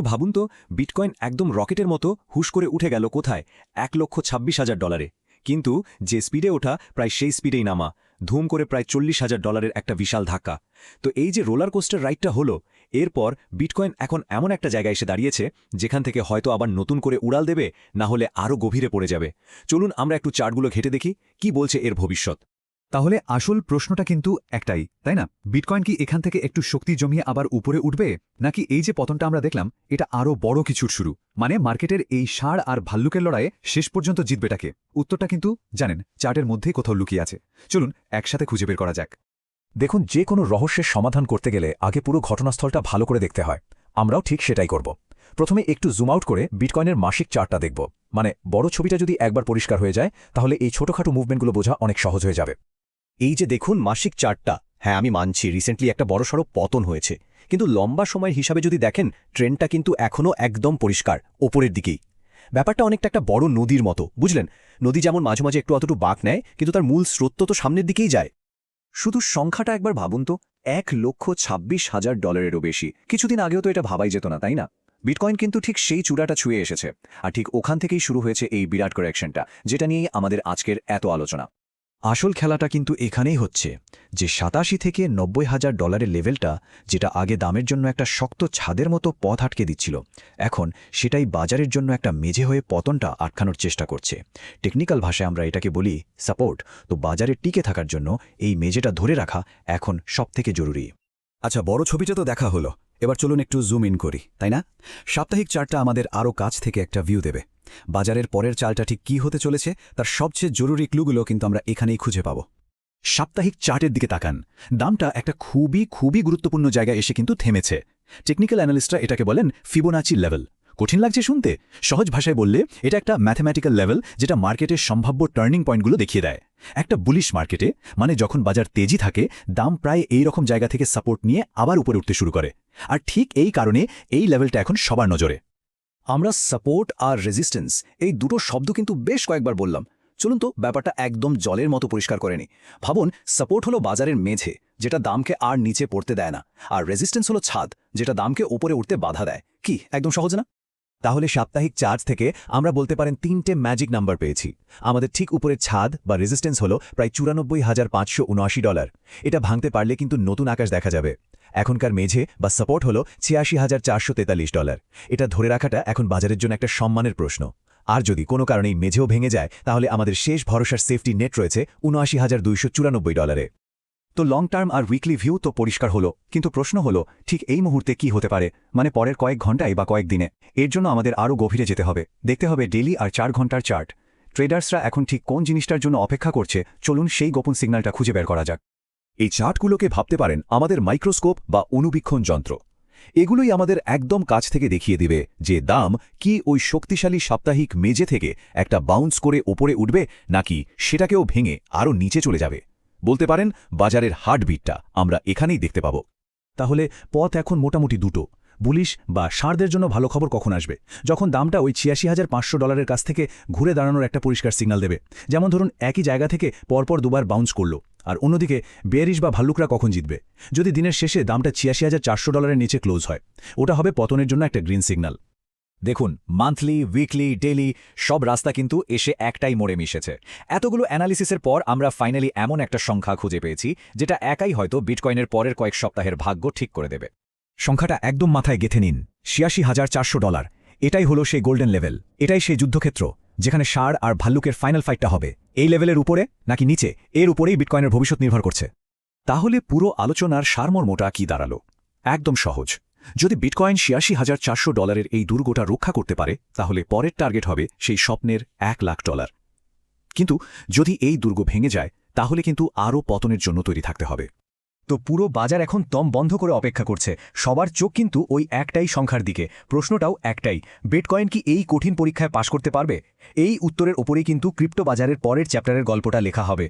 একটু ভাবুন তো, বিটকয়েন একদম রকেটের মতো হুশ করে উঠে গেল কোথায়? এক লক্ষ ছাব্বিশ হাজার ডলারে। কিন্তু যে স্পিডে ওঠা প্রায় সেই স্পিডেই নামা, ধুম করে প্রায় চল্লিশ হাজার ডলারের একটা বিশাল ধাক্কা। তো এই যে রোলার কোস্টার রাইডটা হলো, এরপর বিটকয়েন এখন এমন একটা জায়গায় এসে দাঁড়িয়েছে, যেখান থেকে হয়তো আবার নতুন করে উড়াল দেবে, না হলে আরও গভীরে পড়ে যাবে। চলুন আমরা একটু চার্টগুলো ঘেটে দেখি, কি বলছে এর ভবিষ্যৎ। তাহলে আসল প্রশ্নটা কিন্তু একটাই, তাই না? বিটকয়েন কি এখান থেকে একটু শক্তি জমিয়ে আবার উপরে উঠবে? নাকি এই যে পতনটা আমরা দেখলাম, এটা আরও বড় কিছুর শুরু? মানে মার্কেটের এই ষাঁড় আর ভাল্লুকের লড়াইয়ে শেষ পর্যন্ত জিতবেটাকে উত্তরটা কিন্তু জানেন, চার্টের মধ্যেই কোথাও লুকিয়ে আছে। চলুন, একসাথে খুঁজে বের করা যাক। দেখুন, যে কোনো রহস্যের সমাধান করতে গেলে আগে পুরো ঘটনাস্থলটা ভালো করে দেখতে হয়। আমরাও ঠিক সেটাই করব। প্রথমে একটু জুম আউট করে বিটকয়েনের মাসিক চার্টটা দেখব। মানে বড় ছবিটা যদি একবার পরিষ্কার হয়ে যায়, তাহলে এই ছোটখাটো মুভমেন্টগুলো বোঝা অনেক সহজ হয়ে যাবে। এই যে দেখুন মাসিক চার্টটা হ্যাঁ আমি মানছি রিসেন্টলি একটা বড়সড় পতন হয়েছে। কিন্তু লম্বা সময়ের হিসাবে যদি দেখেন ট্রেনটা কিন্তু এখনও একদম পরিষ্কার, ওপরের দিকেই। ব্যাপারটা অনেকটা একটা বড় নদীর মতো, বুঝলেন? নদী যেমন মাঝে মাঝে একটু অতটু বাঁক নেয়, কিন্তু তার মূল স্রোত তো সামনের দিকেই যায়। শুধু সংখ্যাটা একবার ভাবুন তো, এক লক্ষ ছাব্বিশ হাজার ডলারেরও বেশি। কিছুদিন আগেও তো এটা ভাবাই যেত না, তাই না? বিটকয়েন কিন্তু ঠিক সেই চূড়াটা ছুঁয়ে এসেছে। আর ঠিক ওখান থেকেই শুরু হয়েছে এই বিরাট কারেকশনটা যেটা নিয়েই আমাদের আজকের এত আলোচনা। আসল খেলাটা কিন্তু এখানেই হচ্ছে, যে সাতাশি থেকে নব্বই হাজার ডলারের লেভেলটা, যেটা আগে দামের জন্য একটা শক্ত ছাদের মতো পথ আটকে দিচ্ছিল, এখন সেটাই বাজারের জন্য একটা মেঝে হয়ে পতনটা আটকানোর চেষ্টা করছে। টেকনিক্যাল ভাষায় আমরা এটাকে বলি সাপোর্ট, তো বাজারে টিকে থাকার জন্য এই মেঝেটা ধরে রাখা এখন সবথেকে জরুরি। আচ্ছা বড় ছবিটা তো দেখা হলো। এবার চলুন একটু জুম ইন করি, তাই না? সাপ্তাহিক চার্টটা আমাদের আরও কাছ থেকে একটা ভিউ দেবে। বাজারের পরের চালটা ঠিক কী হতে চলেছে, তার সবচেয়ে জরুরি ক্লুগুলো কিন্তু আমরা এখানেই খুঁজে পাব। সাপ্তাহিক চার্টের দিকে তাকান। দামটা একটা খুবই খুবই গুরুত্বপূর্ণ জায়গায় এসে কিন্তু থেমেছে। টেকনিক্যাল অ্যানালিস্টরা এটাকে বলেন ফিবোনাচি লেভেল কঠিন লাগছে শুনতে। সহজ ভাষায় বললে, এটা একটা ম্যাথমেটিক্যাল লেভেল যেটা মার্কেটের সম্ভাব্য টার্নিং পয়েন্টগুলো দেখিয়ে দেয়। একটা বুলিশ মার্কেটে মানে যখন বাজার তেজি থাকে, দাম প্রায় এই রকম জায়গা থেকে সাপোর্ট নিয়ে আবার উপরে উঠতে শুরু করে। আর ঠিক এই কারণে এই লেভেলটা এখন সবার নজরে। আমরা সাপোর্ট আর রেজিস্ট্যান্স এই দুটো শব্দ কিন্তু বেশ কয়েকবার বললাম। চলুন তো ব্যাপারটা একদম জলের মতো পরিষ্কার করেনি ভাবুন সাপোর্ট হলো বাজারের মেঝে, যেটা দামকে আর নিচে পড়তে দেয় না। আর রেজিস্ট্যান্স হলো ছাদ, যেটা দামকে ওপরে উঠতে বাধা দেয়। কি, একদম সহজ না? তাহলে সাপ্তাহিক চার্জ থেকে আমরা বলতে পারেন তিনটে ম্যাজিক নাম্বার পেয়েছি। আমাদের ঠিক উপরের ছাদ বা রেজিস্ট্যান্স হলো প্রায় চুরানব্বই হাজার পাঁচশো ডলার এটা ভাঙতে পারলে কিন্তু নতুন আকাশ দেখা যাবে। এখনকার মেঝে বা সাপোর্ট হলো ছিয়াশি হাজার চারশো তেতাল্লিশ ডলার এটা ধরে রাখাটা এখন বাজারের জন্য একটা সম্মানের প্রশ্ন। আর যদি কোনো কারণেই মেঝেও ভেঙে যায়, তাহলে আমাদের শেষ ভরসার সেফটি নেট রয়েছে উনআশি হাজার দুইশো চুরানব্বই ডলারে তো লং টার্ম আর উইকলি ভিউ তো পরিষ্কার হলো, কিন্তু প্রশ্ন হলো, ঠিক এই মুহূর্তে কি হতে পারে? মানে পরের কয়েক ঘন্টায় বা কয়েক দিনে। এর জন্য আমাদের আরও গভীরে যেতে হবে। দেখতে হবে ডেলি আর চার ঘণ্টার চার্ট ট্রেডার্সরা এখন ঠিক কোন জিনিসটার জন্য অপেক্ষা করছে? চলুন সেই গোপন সিগন্যালটা খুঁজে বের করা যাক। এই চার্টগুলোকে ভাবতে পারেন, আমাদের মাইক্রোস্কোপ বা অনুবীক্ষণ যন্ত্র। এগুলোই আমাদের একদম কাছ থেকে দেখিয়ে দিবে যে দাম কি ওই শক্তিশালী সাপ্তাহিক মেজে থেকে একটা বাউন্স করে ওপরে উঠবে, নাকি সেটাকেও ভেঙে আরও নিচে চলে যাবে। বলতে পারেন, বাজারের হার্টবিটটা আমরা এখানেই দেখতে পাব। তাহলে পথ এখন মোটামুটি দুটো বুলিশ বা ষাঁড়দের জন্য ভালো খবর কখন আসবে? যখন দামটা ওই ছিয়াশি হাজার পাঁচশো ডলারের কাছ থেকে ঘুরে দাঁড়ানোর একটা পরিষ্কার সিগন্যাল দেবে। যেমন ধরুন, একই জায়গা থেকে পরপর দুবার বাউন্স করল, আর অন্যদিকে বেয়ারিশ বা ভাল্লুকরা কখন জিতবে? যদি দিনের শেষে দামটা ছিয়াশি হাজার চারশো ডলারের নিচে ক্লোজ হয়, ওটা হবে পতনের জন্য একটা গ্রিন সিগন্যাল দেখুন মান্থলি উইকলি ডেলি সব রাস্তা কিন্তু এসে একটাই মোড়ে মিশেছে। এতগুলো অ্যানালিসিসের পর আমরা ফাইনালি এমন একটা সংখ্যা খুঁজে পেয়েছি, যেটা একাই হয়তো বিটকয়েনের পরের কয়েক সপ্তাহের ভাগ্য ঠিক করে দেবে। সংখ্যাটা একদম মাথায় গেথে নিন, ছিয়াশি হাজার চারশো ডলার এটাই হলো সেই গোল্ডেন লেভেল এটাই সেই যুদ্ধক্ষেত্র, যেখানে ষাঁড় আর ভাল্লুকের ফাইনাল ফাইটটা হবে। এই লেভেলের উপরে নাকি নিচে, এর উপরেই বিটকয়েনের ভবিষ্যৎ নির্ভর করছে। তাহলে পুরো আলোচনার সারমর্মটা কি দাঁড়াল? একদম সহজ। যদি বিটকয়েন ছিয়াশি হাজার চারশো ডলারের এই দুর্গটা রক্ষা করতে পারে, তাহলে পরের টার্গেট হবে সেই স্বপ্নের এক লাখ ডলার। কিন্তু যদি এই দুর্গ ভেঙে যায়, তাহলে কিন্তু আরও পতনের জন্য তৈরি থাকতে হবে। তো পুরো বাজার এখন দম বন্ধ করে অপেক্ষা করছে। সবার চোখ কিন্তু ওই একটাই সংখ্যার দিকে। প্রশ্নটাও একটাই বিটকয়েন কি এই কঠিন পরীক্ষায় পাশ করতে পারবে? এই উত্তরের ওপরেই কিন্তু ক্রিপ্টো বাজারের পরের চ্যাপ্টারের গল্পটা লেখা হবে।